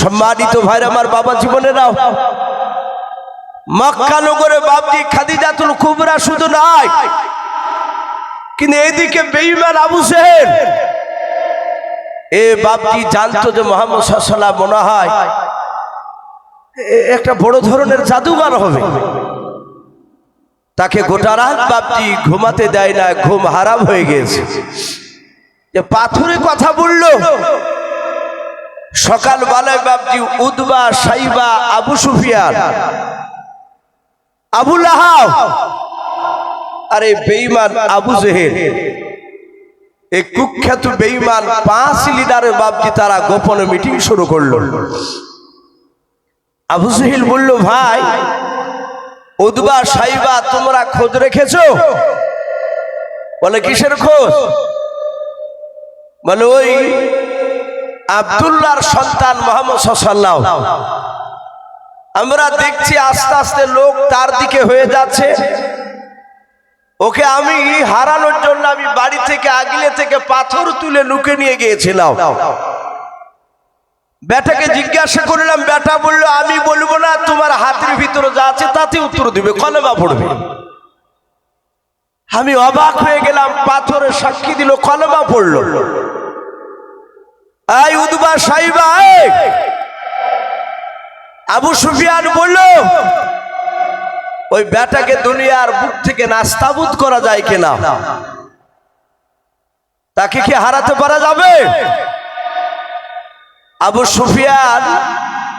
সম্মানিত ভাইর আমার বাবা জীবনেরাও, মক্কা নগরে বাপজি খাদিজাতুল কুবরা শুধু নাই, কিন্তু এদিকে বেঈমান আবু সেহেল এ বাপজি জানতো যে মোহাম্মদ সাল্লাহ মনে হয় একটা বড় ধরনের জাদুগার হবে। তাকে গোটা রাত বাপজি ঘুমাতে দেয় না, ঘুম হারাম হয়ে গেছে যে পাথরে কথা বলল সকাল বেলায় বাপজি উদবা, সাইবা, আবু সুফিয়ান। আবু লাহাব। আরে বেঈমান আবু জেহেল। এই কুখ্যাত বেঈমান পাঁচ লিডারের বাপজি তারা গোপনে মিটিং শুরু করল। আবু জেহেল বলল, ভাই, উদবা, সাইবা, তোমরা খোঁজ রেখেছো? বলে, কিসের খোঁজ? বলে, ওই আবদুল্লাহর সন্তান মোহাম্মদ সাল্লাহ আমরা দেখছি আস্তে আস্তে লোক তার দিকে হয়ে যাচ্ছে। ওকে আমি হারানোর জন্য আমি বাড়ি থেকে আগলে থেকে পাথর তুলে লুকে নিয়ে গিয়েছিলাম। বেটাকে জিজ্ঞাসা করলাম বেটা বলল, আমি বলব না, তোমার হাতের ভিতরে যা আছে তাতে উত্তর দিবে, কলেমা পড়বে। আমি অবাক হয়ে গেলাম, পাথরের সাক্ষী দিল, কলেমা পড়ল। আই উদবা সাইবা! আবু সুফিয়ান বলল, ওই বেটাকে দুনিয়ার বুক থেকে নাস্তাবুদ করা যায় কিনা? তাকে কি হারাতে পারা যাবে? আবু সুফিয়ান,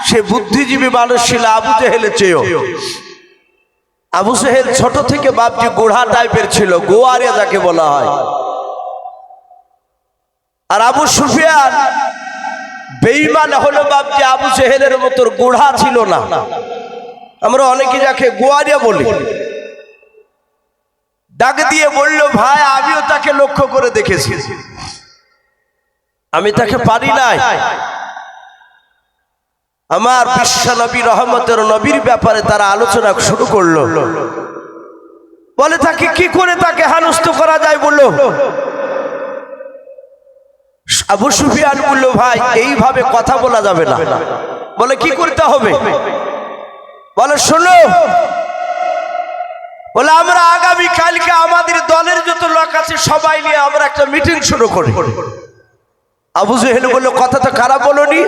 সে বুদ্ধিজীবী মানুষ ছিল, আবু জেহেলের চেয়েও। আবু জেহেল ছোট থেকে বাপজি গোড়া টাইপের ছিল গোয়ারিয়া যাকে বলা হয়। আর আবু সুফিয়ান বেইমান হলো বাপজি আবু জেহেলের মতো গোড়া ছিল না। আমরা অনেকে যাকে গোয়ারিয়া বলি। ডাক দিয়ে বলল, ভাই, আমিও তাকে লক্ষ্য করে দেখেছি। আমি তাকে পারি নাই। আমার বিশ্ব নবী রহমতের নবীর ব্যাপারে তারা আলোচনা শুরু করল। বলে, তাকে কি করে তাকে হানস্ত করা যায়? বলল আবু সুফিয়ান বলল, ভাই, এইভাবে কথা বলা যাবে না। বলে, কি করতে হবে? বলে, শোনো। বলে, আমরা আগামী কালকে আমাদের দলের যত লোক আছে, সবাই নিয়ে আমরা একটা মিটিং শুরু করি। আবু জেহেল বলল, কথা তো খারাপ বলনি?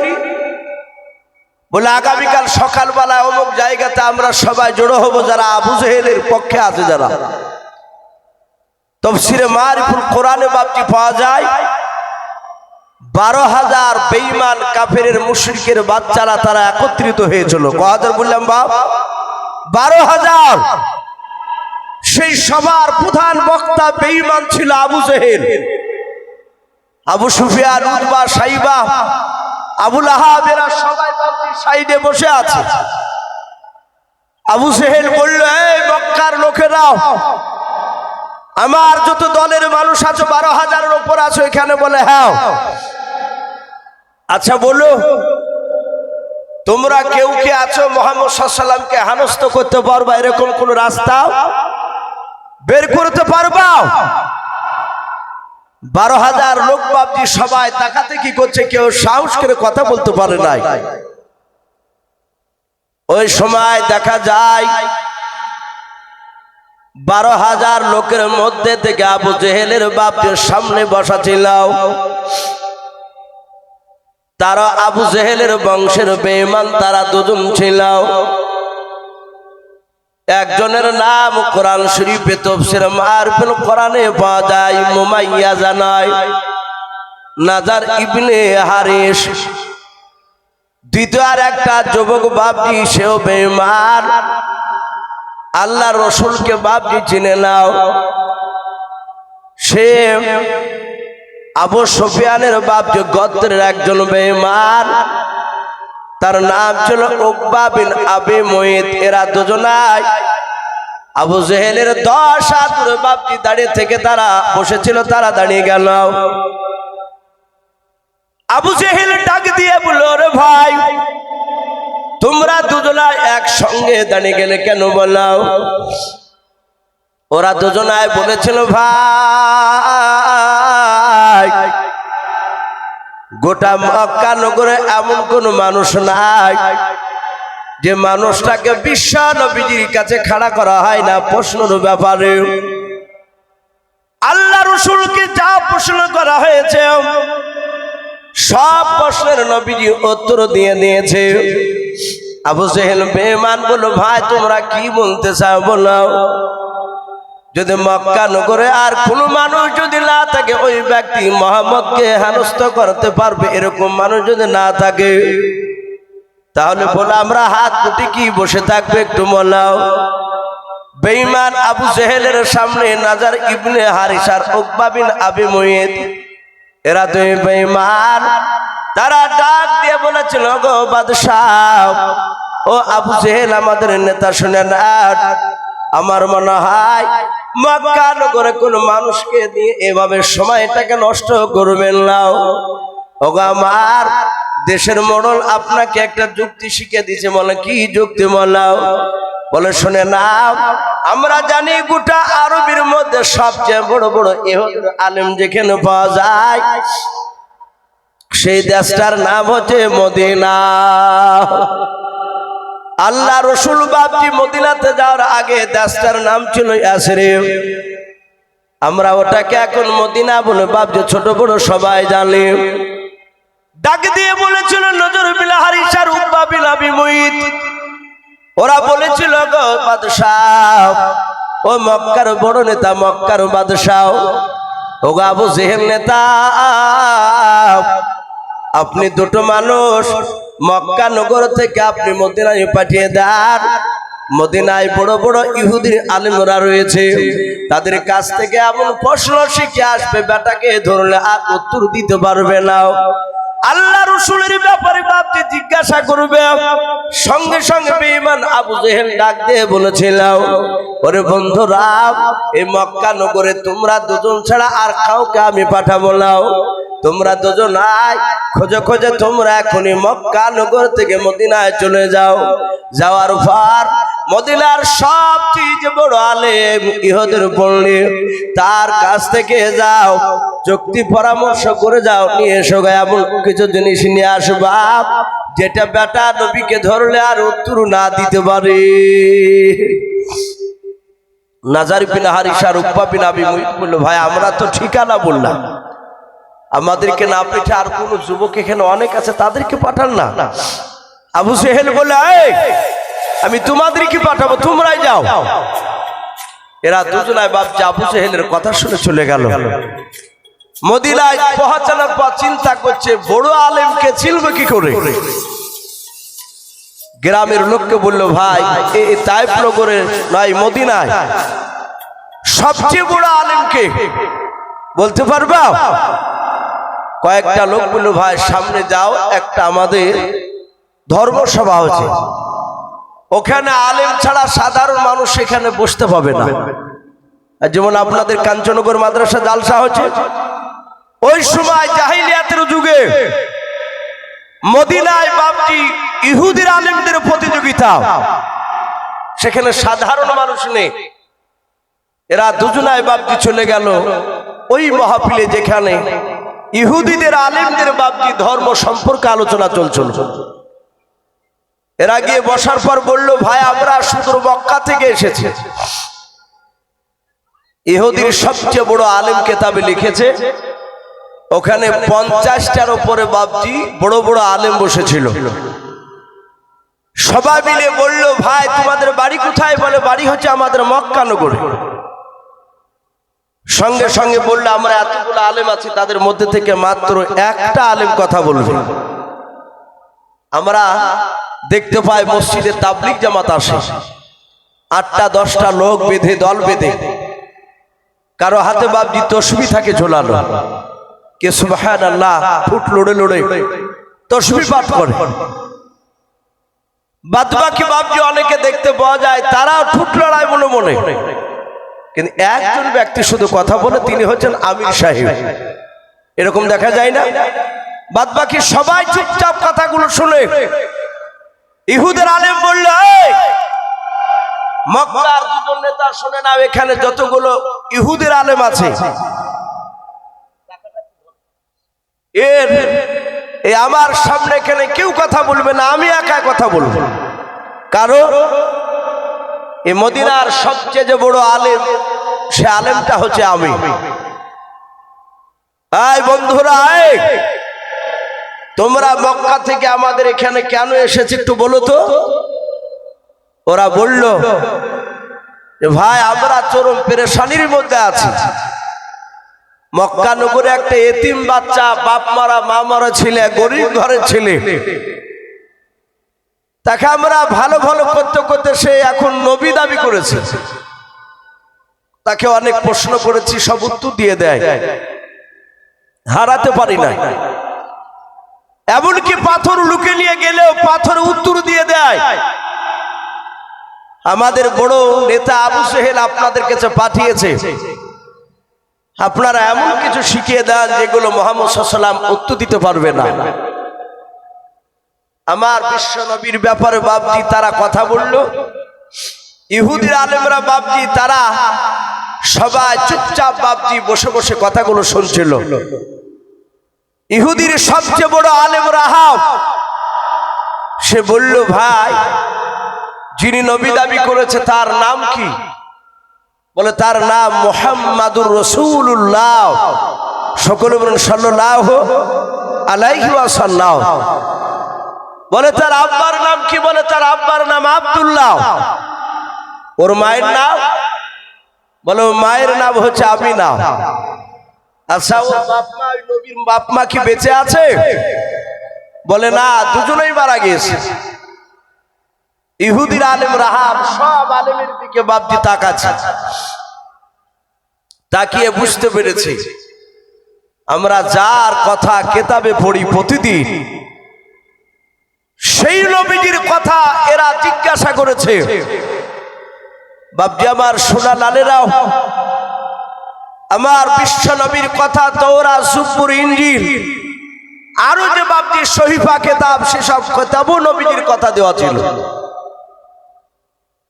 বলে, আগামীকাল সকালবেলায় অমুক জায়গাতে আমরা সবাই জড়ো হব, যারা আবু জেহেলের পক্ষে আছে যারা। তফসিরে মারিফুল কোরআনে বাপটি পাওয়া যায় বারো হাজার বেইমান কাফের মুশরিকের বাচ্চারা তারা একত্রিত হয়েছিল। ক হাজার বললাম, বাপ? বারো হাজার। সেই সবার প্রধান বক্তা বেইমান ছিল আবু জেহেল। আবু সুফিয়ান উদ্বা সাইবা আবুল আহাব এরা সবাই সাইডে বসে আছে। আবু সেহেল বলল, এই মক্কার লোকেরা, আমার যত দলের মানুষ আছে, বারো হাজারের ওপর আছে এখানে বলে হ্যাঁ। আচ্ছা বলো। তোমরা কেউ কে আছো মোহাম্মদ সাল্লামকে হানস্ত করতে পারবা? এরকম কোন রাস্তা? বের করতে পারবা? বারো হাজার লোক বাপজি সবাই তাকাতে কি করছে, কেউ সাহস করে কথা বলতে পারে নাই। ওই সময় দেখা যায়, বারো হাজার লোকের মধ্যে থেকে আবু জেহেলের বাপের সামনে বসা ছিল। তারা আবু জেহেলের বংশের বেমান তারা দুজন ছিল। একজনের নাম কোরআন শরীফে তফসির মারফিল কোরআনে পাওয়া যায়, মুমাইয়া জানায়, নাজার ইবনে হারিস দ্বিতীয় আর একটা যুবক বাপজি, সেও বেমান আল্লাহ রসুলকে বাপজি চিনে নাও। সে আবু সফিয়ানের বাপ যে গদ্রের একজন বেমান তার নাম ছিল উকবা বিন আবি মহিত এরা দুজনাই আবু জেহেলের দশ হাত বাপজি দাঁড়িয়ে থেকে তারা বসেছিল, তারা দাঁড়িয়ে গেল। আবু জেহেল ডাক দিয়ে বলল রে ভাই, তোমরা দুজনায় একসঙ্গে দাঁড়িয়ে গেলে কেন বলাও ওরা দুজনায় বলেছিল, ভাই গোটা মক্কা নগরে এমন কোন মানুষ নাই যে মানুষটাকে বিশ্ব নবীজির কাছে খাড়া করা হয় না, প্রশ্নের ব্যাপারে। আল্লাহ রসুলকে যা প্রশ্ন করা হয়েছে, সব প্রশ্নের নবীজি উত্তর দিয়ে দিয়েছে। আবু জেহেল বেমান বলো ভাই, তোমরা কি বলতে চাও? বলো। যদি মক্কা নগরে আর কোনো মানুষ যদি না থাকে, ওই ব্যক্তি মোহাম্মদকে হেনস্থ করতে পারবে, এরকম মানুষ যদি না থাকে, তাহলে বলো আমরা হাত দুটি কি বসে থাকবে একটু মলাও বেঈমান আবু জেহেলের সামনে নাজার ইবনে হারিসার উকবা বিন আবি মুইদ এরা দুই বেঈমান, তারা ডাক দিয়ে বলেছিল গো বাদশাহ, ও আবু জেহেল আমাদের নেতা শুনে না আমার মনে হয় মক্কা নগরে কোন মানুষকে দিয়ে এভাবে সময়টাকে নষ্ট করবেন নাও ওগো আমার দেশের মডল আপনাকে একটা যুক্তি শিখে দিয়েছে, বলে কি যুক্তি বলাও বলে শুনে না, আমরা জানি গোটা আরবির মধ্যে সবচেয়ে বড় বড় এহুদের আলেম যেখানে পাওয়া যায়, সেই দেশটার নাম হচ্ছে মদিনা। আল্লাহ রসুল বাবজি মদিনাতে যাওয়ার আগে দেশটার নাম ছিল ইয়াসরে আমরা ওটাকে এখন মদিনা বলে বাবজি ছোট বড় সবাই জানি। ডাক দিয়ে বলেছিল, নজর বিলা হারিসার উব্বা বিলা বিমুইত ওরা বলেছিল, গো বাদশাহ, ও মক্কার বড় নেতা, মক্কার বাদশাহ। ও গো আবু জেহেল নেতা, আপনি দুটো মানুষ মক্কা নগর থেকে আপনি মদিনায় পাঠিয়ে দেন। মদিনায় বড় বড় ইহুদির আলেমরা রয়েছে। তাদের কাছ থেকে এমন প্রশ্ন শিখে আসবে, বেটাকে ধরলে আর উত্তর দিতে পারবে না। আল্লাহ রসুলের ব্যাপারে বাপকে জিজ্ঞাসা করবে। সঙ্গে সঙ্গে বেঈমান আবু জেহেল ডাক দিয়ে বলেছিল, ওরে বন্ধুরা, এই মক্কা নগরে তোমরা দুজন ছাড়া আর কাউকে আমি পাঠাবো নাও তোমরা দুজন আয় খোঁজে খোঁজে তোমরা এখনই মক্কা নগর থেকে মদিনায় চলে যাও। যাওয়ার পর মদিনার সব চিজ বড় আলেম ইহদের পড়লে তার কাছ থেকে যাও, যুক্তি পরামর্শ করে যাও, নিয়ে এসো এমন কিছু জিনিস নিয়ে আসবা যেটা বেটা নবীকে ধরলে আর উত্তর না দিতে পারে। নাজার বিন হারিসার উপ্পা বিন আবি বলল, ভাই, আমরা তো ঠিকানা বললাম। আমাদেরকে না পেঠে আর কোন যুবক এখানে অনেক আছে তাদেরকে পাঠান না। আবু সেহেল বলে "এই, আমি তোমাদেরকে পাঠাবো তোমরাই যাও। এরা দুজনায় বাপজি আবু সেহেলের কথা শুনে চলে গেল। মদিনায় পৌঁছানোর পর চিন্তা করছে বড় আলেমকে চিনবে কি করে? গ্রামের লোককে বলল ভাই এই তাইপ নগরে নয় মদিনায়। সবচেয়ে বড় আলেমকে। বলতে পারবা। কয়েকটা লোক বলল, ভাই, সামনে যাও, একটা আমাদের ধর্মসভা হচ্ছে ওখানে আলেম ছাড়া সাধারণ মানুষ সেখানে বসতে পাবে না। যেমন আপনাদের কাঞ্চনগর মাদ্রাসা জালসা হচ্ছে ওই সময় জাহিলিয়াতের যুগে মদিনায় বাপটি ইহুদির আলেমদের প্রতিযোগিতা। সেখানে সাধারণ মানুষ নেই। এরা দুজনায় বাপটি চলে গেল ওই মহাপিলে যেখানে ইহুদিদের আলেমদের বাপজি ধর্ম সম্পর্কে আলোচনা চলছিল। এরা গিয়ে বসার পর বলল, ভাই, আমরা সুদূর মক্কা থেকে এসেছি। ইহুদির সবচেয়ে বড় আলেম কেতাবে লিখেছে, ওখানে পঞ্চাশটার উপরে বাপজি বড় বড় আলেম বসেছিল। সবাই মিলে বলল, ভাই, তোমাদের বাড়ি কোথায়? বলে, বাড়ি হচ্ছে আমাদের মক্কা নগরে। সঙ্গে সঙ্গে বলল, আমরা এতগুলো আলেম আছি, তাদের মধ্যে থেকে মাত্র একটা আলেম কথা বলবে। আমরা দেখতে পাই মসজিদে তাবলিক জামাত আসে। আটটা, দশটা লোক বেঁধে, দল বেঁধে। কারও হাতে বাবজি তসবি থাকে ঝোলানো। কে সুবাহান আল্লাহ ফুট লড়ে লড়ে তসবি পাঠ করে। বাদ বাকি বাবজি অনেকে দেখতে পাওয়া যায় তারাও ঠুট লড়াই মনে মনে কিন্তু একজন ব্যক্তি শুধু কথা বলে তিনি হচ্ছেন আমির সাহেব। এরকম দেখা যায় না? বাদ বাকি সবাই চুপচাপ কথাগুলো শুনে। ইহুদের আলেম বলল "এই, মক্কার দুজন নেতা শুনে এখানে যতগুলো ইহুদের আলেম আছে। এর এই আমার সামনে এখানে কেউ কথা বলবে না আমি একা কথা বলব। কারণ এই মদিনার সবচেয়ে যে বড় আলেম, সে আলেমটা হচ্ছে আমি। আয় বন্ধুরা তোমরা মক্কা থেকে আমাদের এখানে কেন এসেছে একটু বলো তো? ওরা বলল ভাই, আমরা চরম পেরেশানির মধ্যে আছি। মক্কা নগরে একটা এতিম বাচ্চা, বাপ মারা, মা মারা ছেলে, গরিব ঘরের ছেলে। তাকে আমরা ভালো ভালো করতে করতে সে এখন নবী দাবি করেছে। তাকে অনেক প্রশ্ন করেছি, সব উত্তর দিয়ে দেয়। হারাতে পারি না। এমনকি পাথর লুকে নিয়ে গেলেও পাথর উত্তর দিয়ে দেয়। আমাদের বড় নেতা আবু সেহেল আপনাদের কাছে পাঠিয়েছে। আপনারা এমন কিছু শিখিয়ে দেন যেগুলো মোহাম্মদ সাল্লাম উত্তর দিতে পারবে না। আমার বিশ্ব নবীর ব্যাপারে বাবজি তারা কথা বলল। ইহুদির আলেমরা বাবজি তারা সবাই চুপচাপ বাবজি বসে বসে কথাগুলো শুনছিল। ইহুদির সবচেয়ে বড় আলেম রাহাব সে বলল, ভাই, যিনি নবী দাবি করেছে তার নাম কি? বলে, তার নাম মোহাম্মদুর রসুল্লাহ সকলে বলেন সাল্লাহ আলাইহি ওয়াসাল্লাম। বলে তার আব্বার নাম কি? বলে তার আব্বার নাম আব্দুল্লাহ। ওর মায়ের নাম? বলে মায়ের নাম হচ্ছে আমিনা। আচ্ছা ওর বাপ মা নবীর বাপ মা কি বেঁচে আছে? বলে, না, দুজনেই মারা গিয়েছে ইহুদির আলেম, রাহাব, সব আলেমের দিকে বাপজি তাকাচ্ছে। তাকিয়ে বুঝতে পেরেছে। আমরা যার কথা কেতাবে পড়ি প্রতিদিন সেই নবীজির কথা এরা জিজ্ঞাসা করেছে। বাপজি, আমার সোনা লালেরাও, আমার বিশ্ব নবীর কথা তোরা সুপুর ইঞ্জিল। আরও যে বাপজি শহীফা কেতাব, সেসব কেতাবও নবীজির কথা দেওয়া ছিল।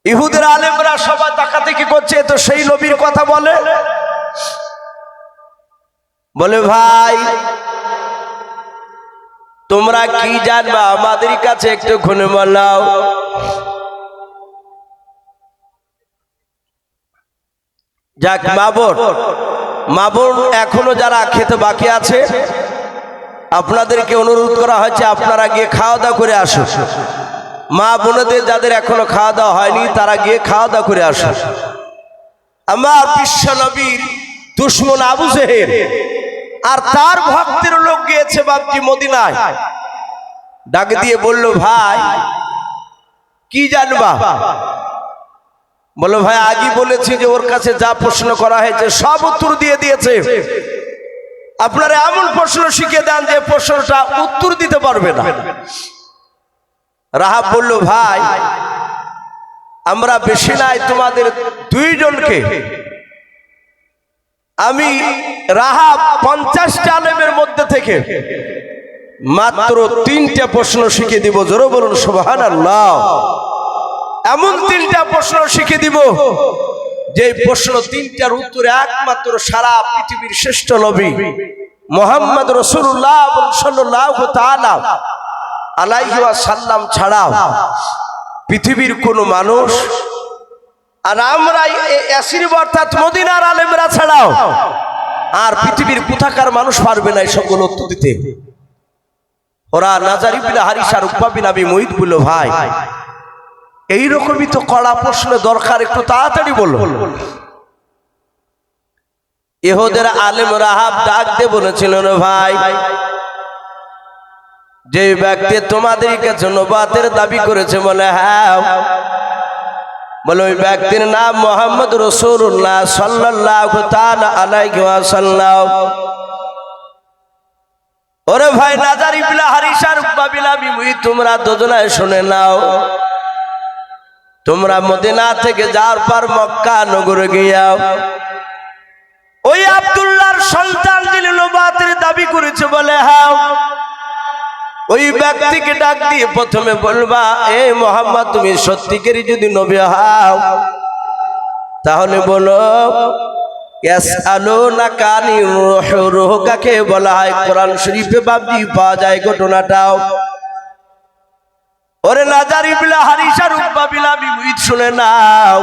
ইহুদের আলেমরা সবাই তাকাতে কি করছে তো সেই নবীর কথা বলে। বলে, ভাই তোমরা কি জানবা? আমাদের কাছে একটু খুনে বলাও যাক, মাবর। মাবর এখনও যারা খেতে বাকি আছে, আপনাদেরকে অনুরোধ করা হয়েছে, আপনারা গিয়ে খাওয়া দাওয়া করে আসুন। মা বোনদের যাদের এখনও খাওয়া দাওয়া হয়নি, তারা গিয়ে খাওয়া দাওয়া করে আসুন। আমার বিশ্ব নবীর দুশ্মন আবু জেহের আর তার ভক্তের লোক গিয়েছে বাপজি মদিনায়। ডাক দিয়ে বলল, ভাই, কি জানবা? বলো ভাই আগে বলেছি যে ওর কাছে যা প্রশ্ন করা হয়েছে, সব উত্তর দিয়ে দিয়েছে। আপনারা এমন প্রশ্ন শিখে দেন যে প্রশ্নটা উত্তর দিতে পারবে না। রাহাব বলল, ভাই, আমরা বেশি নাই, তোমাদের দুইজনকে আমি রাহাব পঞ্চাশটা আলেমের মধ্যে থেকে মাত্র তিনটা প্রশ্ন শিখে দিব, জোরে বলুন সোহান আল্লাহ এমন তিনটা প্রশ্ন শিখে দিব, যে প্রশ্ন তিনটার উত্তরে একমাত্র সারা পৃথিবীর শ্রেষ্ঠ নবী মোহাম্মদ রসুল্লাহ সাল্লাহ তাআলা আলাইহি সাল্লাম ছাড়া পৃথিবীর কোন মানুষ আর আমরা অর্থাৎ মদিনার আলেমরা ছাড়াও আর পৃথিবীর কোথাকার মানুষ পারবে না সবগুলো উত্তর দিতে। ওরা নাজারি বিনা হারিসার উপাবিন আমি মহিত বলল, ভাই, এইরকমই তো কড়া প্রশ্ন দরকার, একটু তাড়াতাড়ি বলো। এহোদের আলেম রাহাব ডাক দিয়ে বলেছিল ভাই, যে ব্যক্তি তোমাদের কাছে নবাতের দাবি করেছে বলে হ্যাঁ বলে ওই ব্যক্তির নাম মোহাম্মদ রসুল্লাহ সাল্লাহ আলাইসাল্লাম ওরে ভাই নাজার ইবলা হারিসার বাবিলা বিমুই তোমরা দুজনায় শুনে নাও। তোমরা মদিনা থেকে যার পর মক্কা নগরে গিয়াও ওই আব্দুল্লাহর সন্তান যিনি নবাতের দাবি করেছে বলে হ্যাঁ ওই ব্যক্তিকে ডাক দিয়ে প্রথমে বলবা, এ মোহাম্মদ, তুমি সত্যিকারই যদি নবী হও, তাহলে বলো কাকে বলা হয়, কোরআন পাওয়া যায় ঘটনাটাও। ওরে শুনে নাও।